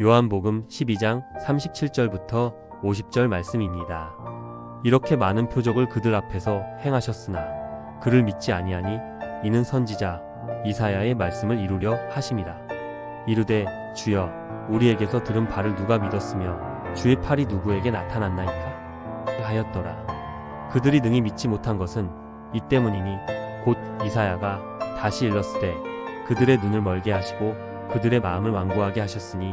요한복음 12장 37절부터 50절 말씀입니다. 이렇게 많은 표적을 그들 앞에서 행하셨으나 그를 믿지 아니하니 이는 선지자 이사야의 말씀을 이루려 하심이라. 이르되 주여 우리에게서 들은 바를 누가 믿었으며 주의 팔이 누구에게 나타났나이까 하였더라. 그들이 능히 믿지 못한 것은 이 때문이니 곧 이사야가 다시 일렀으되 그들의 눈을 멀게 하시고 그들의 마음을 완고하게 하셨으니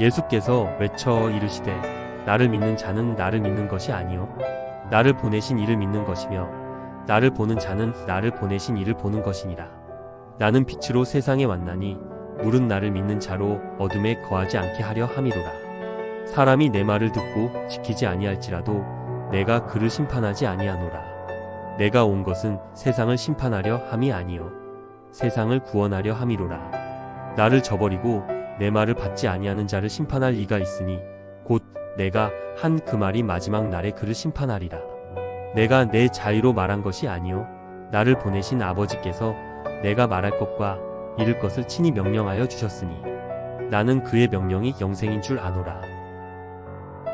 예수께서 외쳐 이르시되 나를 믿는 자는 나를 믿는 것이 아니요 나를 보내신 이를 믿는 것이며 나를 보는 자는 나를 보내신 이를 보는 것이니라. 나는 빛으로 세상에 왔나니 물은 나를 믿는 자로 어둠에 거하지 않게 하려 함이로라. 사람이 내 말을 듣고 지키지 아니할지라도 내가 그를 심판하지 아니하노라. 내가 온 것은 세상을 심판하려 함이 아니요 세상을 구원하려 함이로라. 나를 저버리고 내 말을 받지 아니하는 자를 심판할 이가 있으니 곧 내가 한 그 말이 마지막 날에 그를 심판하리라. 내가 내 자유로 말한 것이 아니요 나를 보내신 아버지께서 내가 말할 것과 이를 것을 친히 명령하여 주셨으니 나는 그의 명령이 영생인 줄 아노라.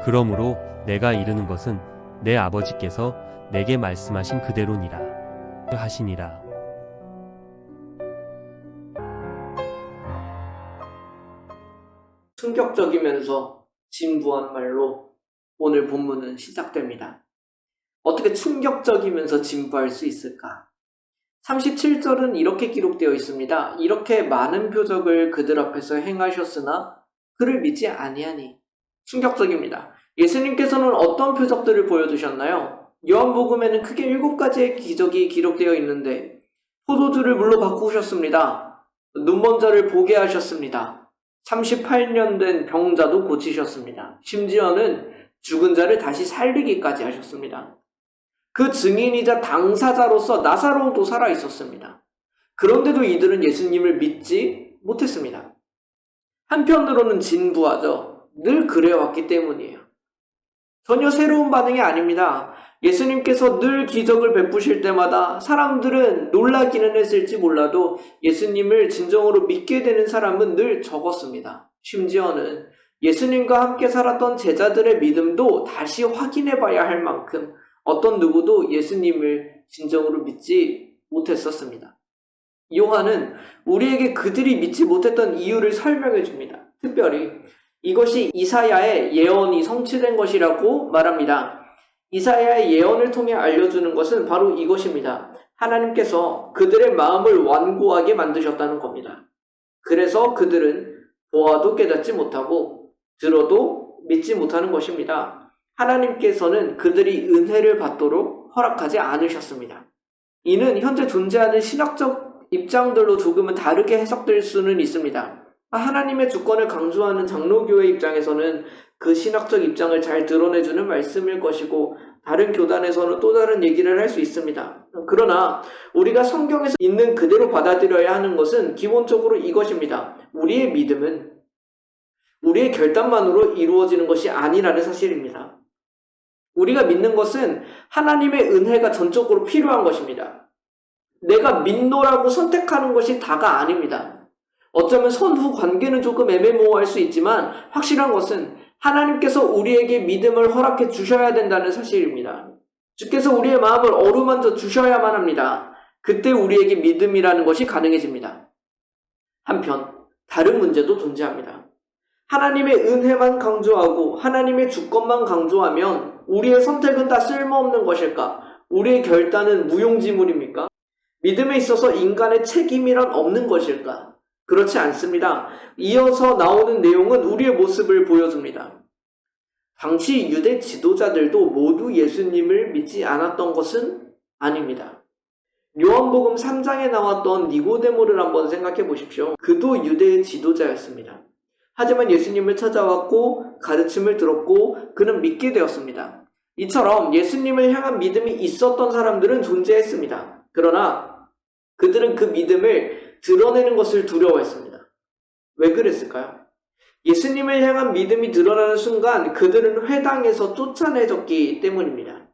그러므로 내가 이르는 것은 내 아버지께서 내게 말씀하신 그대로니라 하시니라. 충격적이면서 진부한 말로 오늘 본문은 시작됩니다. 어떻게 충격적이면서 진부할 수 있을까? 37절은 이렇게 기록되어 있습니다. 이렇게 많은 표적을 그들 앞에서 행하셨으나 그를 믿지 아니하니 충격적입니다. 예수님께서는 어떤 표적들을 보여주셨나요? 요한복음에는 크게 일곱 가지의 기적이 기록되어 있는데 포도주를 물로 바꾸셨습니다. 눈먼 자를 보게 하셨습니다. 38년 된 병자도 고치셨습니다. 심지어는 죽은 자를 다시 살리기까지 하셨습니다. 그 증인이자 당사자로서 나사로도 살아 있었습니다. 그런데도 이들은 예수님을 믿지 못했습니다. 한편으로는 진부하죠. 늘 그래왔기 때문이에요. 전혀 새로운 반응이 아닙니다. 예수님께서 늘 기적을 베푸실 때마다 사람들은 놀라기는 했을지 몰라도 예수님을 진정으로 믿게 되는 사람은 늘 적었습니다. 심지어는 예수님과 함께 살았던 제자들의 믿음도 다시 확인해 봐야 할 만큼 어떤 누구도 예수님을 진정으로 믿지 못했었습니다. 요한은 우리에게 그들이 믿지 못했던 이유를 설명해 줍니다. 특별히 이것이 이사야의 예언이 성취된 것이라고 말합니다. 이사야의 예언을 통해 알려주는 것은 바로 이것입니다. 하나님께서 그들의 마음을 완고하게 만드셨다는 겁니다. 그래서 그들은 보아도 깨닫지 못하고 들어도 믿지 못하는 것입니다. 하나님께서는 그들이 은혜를 받도록 허락하지 않으셨습니다. 이는 현재 존재하는 신학적 입장들로 조금은 다르게 해석될 수는 있습니다. 하나님의 주권을 강조하는 장로교회 입장에서는 그 신학적 입장을 잘 드러내주는 말씀일 것이고 다른 교단에서는 또 다른 얘기를 할 수 있습니다. 그러나 우리가 성경에서 있는 그대로 받아들여야 하는 것은 기본적으로 이것입니다. 우리의 믿음은 우리의 결단만으로 이루어지는 것이 아니라는 사실입니다. 우리가 믿는 것은 하나님의 은혜가 전적으로 필요한 것입니다. 내가 믿노라고 선택하는 것이 다가 아닙니다. 어쩌면 선후 관계는 조금 애매모호할 수 있지만 확실한 것은 하나님께서 우리에게 믿음을 허락해 주셔야 된다는 사실입니다. 주께서 우리의 마음을 어루만져 주셔야만 합니다. 그때 우리에게 믿음이라는 것이 가능해집니다. 한편 다른 문제도 존재합니다. 하나님의 은혜만 강조하고 하나님의 주권만 강조하면 우리의 선택은 다 쓸모없는 것일까? 우리의 결단은 무용지물입니까? 믿음에 있어서 인간의 책임이란 없는 것일까? 그렇지 않습니다. 이어서 나오는 내용은 우리의 모습을 보여줍니다. 당시 유대 지도자들도 모두 예수님을 믿지 않았던 것은 아닙니다. 요한복음 3장에 나왔던 니고데모를 한번 생각해 보십시오. 그도 유대의 지도자였습니다. 하지만 예수님을 찾아왔고 가르침을 들었고 그는 믿게 되었습니다. 이처럼 예수님을 향한 믿음이 있었던 사람들은 존재했습니다. 그러나 그들은 그 믿음을 드러내는 것을 두려워했습니다. 왜 그랬을까요? 예수님을 향한 믿음이 드러나는 순간 그들은 회당에서 쫓아내졌기 때문입니다.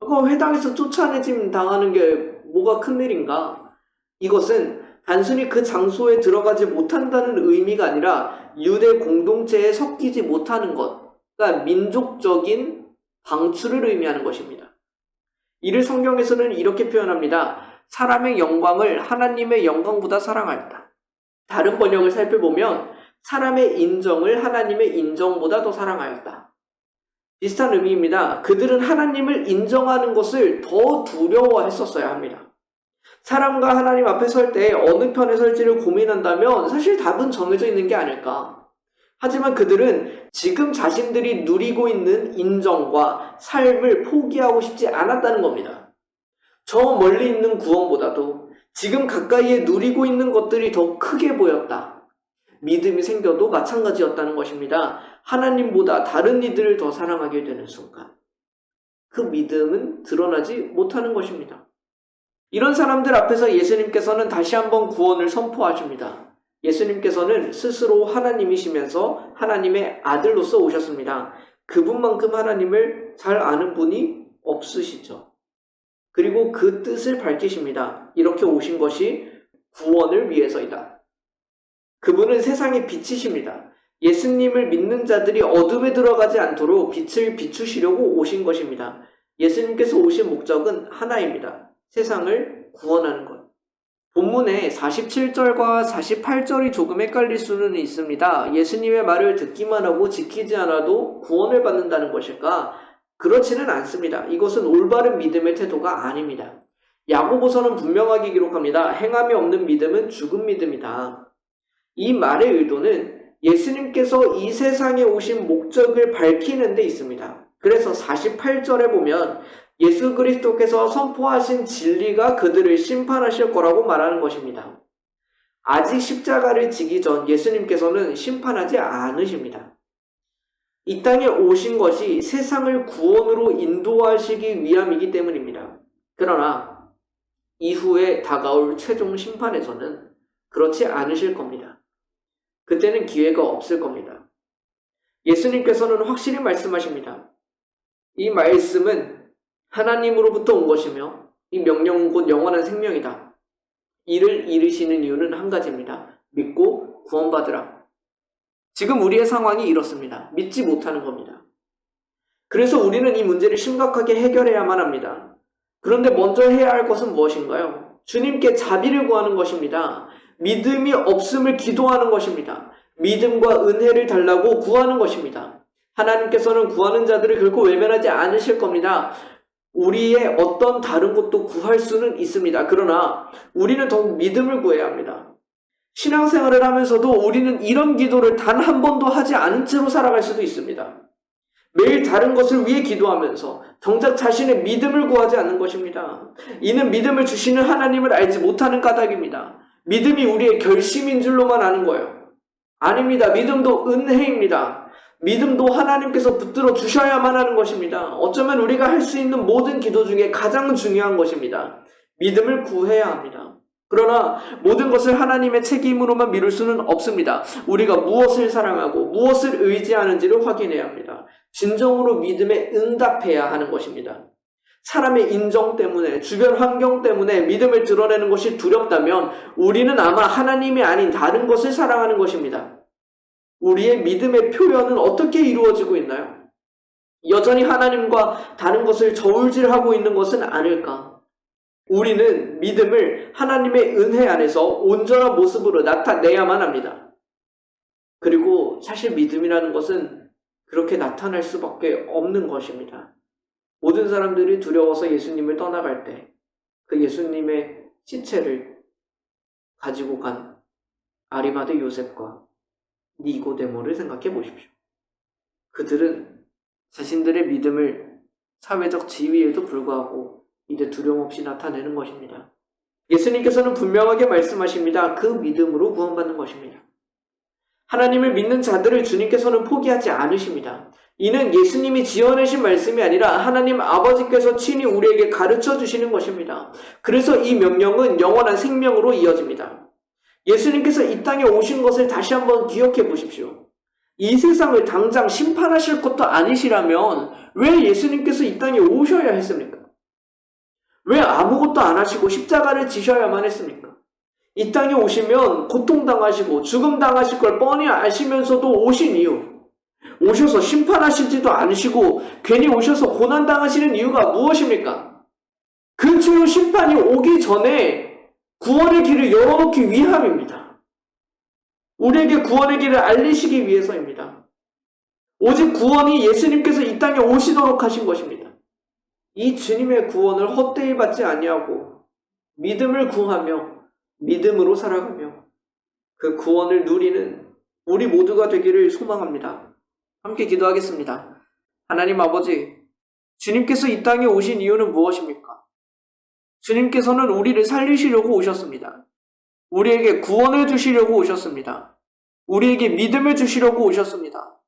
그럼 회당에서 쫓아내짐 당하는 게 뭐가 큰일인가? 이것은 단순히 그 장소에 들어가지 못한다는 의미가 아니라 유대 공동체에 섞이지 못하는 것, 그러니까 민족적인 방출을 의미하는 것입니다. 이를 성경에서는 이렇게 표현합니다. 사람의 영광을 하나님의 영광보다 사랑하였다. 다른 번역을 살펴보면 사람의 인정을 하나님의 인정보다 더 사랑하였다. 비슷한 의미입니다. 그들은 하나님을 인정하는 것을 더 두려워했었어야 합니다. 사람과 하나님 앞에 설 때 어느 편에 설지를 고민한다면 사실 답은 정해져 있는 게 아닐까. 하지만 그들은 지금 자신들이 누리고 있는 인정과 삶을 포기하고 싶지 않았다는 겁니다. 저 멀리 있는 구원보다도 지금 가까이에 누리고 있는 것들이 더 크게 보였다. 믿음이 생겨도 마찬가지였다는 것입니다. 하나님보다 다른 이들을 더 사랑하게 되는 순간. 그 믿음은 드러나지 못하는 것입니다. 이런 사람들 앞에서 예수님께서는 다시 한번 구원을 선포하십니다. 예수님께서는 스스로 하나님이시면서 하나님의 아들로서 오셨습니다. 그분만큼 하나님을 잘 아는 분이 없으시죠. 그리고 그 뜻을 밝히십니다. 이렇게 오신 것이 구원을 위해서이다. 그분은 세상의 빛이십니다. 예수님을 믿는 자들이 어둠에 들어가지 않도록 빛을 비추시려고 오신 것입니다. 예수님께서 오신 목적은 하나입니다. 세상을 구원하는 것. 본문에 47절과 48절이 조금 헷갈릴 수는 있습니다. 예수님의 말을 듣기만 하고 지키지 않아도 구원을 받는다는 것일까? 그렇지는 않습니다. 이것은 올바른 믿음의 태도가 아닙니다. 야고보서는 분명하게 기록합니다. 행함이 없는 믿음은 죽은 믿음이다. 이 말의 의도는 예수님께서 이 세상에 오신 목적을 밝히는 데 있습니다. 그래서 48절에 보면 예수 그리스도께서 선포하신 진리가 그들을 심판하실 거라고 말하는 것입니다. 아직 십자가를 지기 전 예수님께서는 심판하지 않으십니다. 이 땅에 오신 것이 세상을 구원으로 인도하시기 위함이기 때문입니다. 그러나 이후에 다가올 최종 심판에서는 그렇지 않으실 겁니다. 그때는 기회가 없을 겁니다. 예수님께서는 확실히 말씀하십니다. 이 말씀은 하나님으로부터 온 것이며 이 명령은 곧 영원한 생명이다. 이를 이르시는 이유는 한 가지입니다. 믿고 구원받으라. 지금 우리의 상황이 이렇습니다. 믿지 못하는 겁니다. 그래서 우리는 이 문제를 심각하게 해결해야만 합니다. 그런데 먼저 해야 할 것은 무엇인가요? 주님께 자비를 구하는 것입니다. 믿음이 없음을 기도하는 것입니다. 믿음과 은혜를 달라고 구하는 것입니다. 하나님께서는 구하는 자들을 결코 외면하지 않으실 겁니다. 우리의 어떤 다른 것도 구할 수는 있습니다. 그러나 우리는 더욱 믿음을 구해야 합니다. 신앙생활을 하면서도 우리는 이런 기도를 단 한 번도 하지 않은 채로 살아갈 수도 있습니다. 매일 다른 것을 위해 기도하면서 정작 자신의 믿음을 구하지 않는 것입니다. 이는 믿음을 주시는 하나님을 알지 못하는 까닭입니다. 믿음이 우리의 결심인 줄로만 아는 거예요. 아닙니다. 믿음도 은혜입니다. 믿음도 하나님께서 붙들어 주셔야만 하는 것입니다. 어쩌면 우리가 할 수 있는 모든 기도 중에 가장 중요한 것입니다. 믿음을 구해야 합니다. 그러나 모든 것을 하나님의 책임으로만 미룰 수는 없습니다. 우리가 무엇을 사랑하고 무엇을 의지하는지를 확인해야 합니다. 진정으로 믿음에 응답해야 하는 것입니다. 사람의 인정 때문에, 주변 환경 때문에 믿음을 드러내는 것이 두렵다면 우리는 아마 하나님이 아닌 다른 것을 사랑하는 것입니다. 우리의 믿음의 표현은 어떻게 이루어지고 있나요? 여전히 하나님과 다른 것을 저울질하고 있는 것은 아닐까? 우리는 믿음을 하나님의 은혜 안에서 온전한 모습으로 나타내야만 합니다. 그리고 사실 믿음이라는 것은 그렇게 나타날 수밖에 없는 것입니다. 모든 사람들이 두려워서 예수님을 떠나갈 때 그 예수님의 시체를 가지고 간 아리마드 요셉과 니고데모를 생각해 보십시오. 그들은 자신들의 믿음을 사회적 지위에도 불구하고 이제 두려움 없이 나타내는 것입니다. 예수님께서는 분명하게 말씀하십니다. 그 믿음으로 구원받는 것입니다. 하나님을 믿는 자들을 주님께서는 포기하지 않으십니다. 이는 예수님이 지어내신 말씀이 아니라 하나님 아버지께서 친히 우리에게 가르쳐 주시는 것입니다. 그래서 이 명령은 영원한 생명으로 이어집니다. 예수님께서 이 땅에 오신 것을 다시 한번 기억해 보십시오. 이 세상을 당장 심판하실 것도 아니시라면 왜 예수님께서 이 땅에 오셔야 했습니까? 왜 아무것도 안 하시고 십자가를 지셔야만 했습니까? 이 땅에 오시면 고통당하시고 죽음당하실 걸 뻔히 아시면서도 오신 이유. 오셔서 심판하시지도 않으시고 괜히 오셔서 고난당하시는 이유가 무엇입니까? 그 주요 심판이 오기 전에 구원의 길을 열어놓기 위함입니다. 우리에게 구원의 길을 알리시기 위해서입니다. 오직 구원이 예수님께서 이 땅에 오시도록 하신 것입니다. 이 주님의 구원을 헛되이 받지 아니하고 믿음을 구하며 믿음으로 살아가며 그 구원을 누리는 우리 모두가 되기를 소망합니다. 함께 기도하겠습니다. 하나님 아버지, 주님께서 이 땅에 오신 이유는 무엇입니까? 주님께서는 우리를 살리시려고 오셨습니다. 우리에게 구원을 주시려고 오셨습니다. 우리에게 믿음을 주시려고 오셨습니다.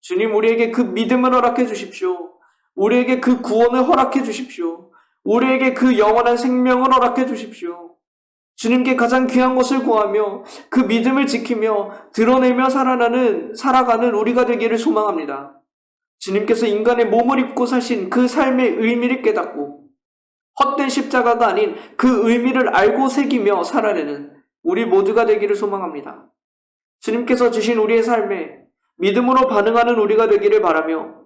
주님, 우리에게 그 믿음을 허락해 주십시오. 우리에게 그 구원을 허락해 주십시오. 우리에게 그 영원한 생명을 허락해 주십시오. 주님께 가장 귀한 것을 구하며 그 믿음을 지키며 드러내며 살아가는, 살아가는 우리가 되기를 소망합니다. 주님께서 인간의 몸을 입고 사신 그 삶의 의미를 깨닫고 헛된 십자가가 아닌 그 의미를 알고 새기며 살아내는 우리 모두가 되기를 소망합니다. 주님께서 주신 우리의 삶에 믿음으로 반응하는 우리가 되기를 바라며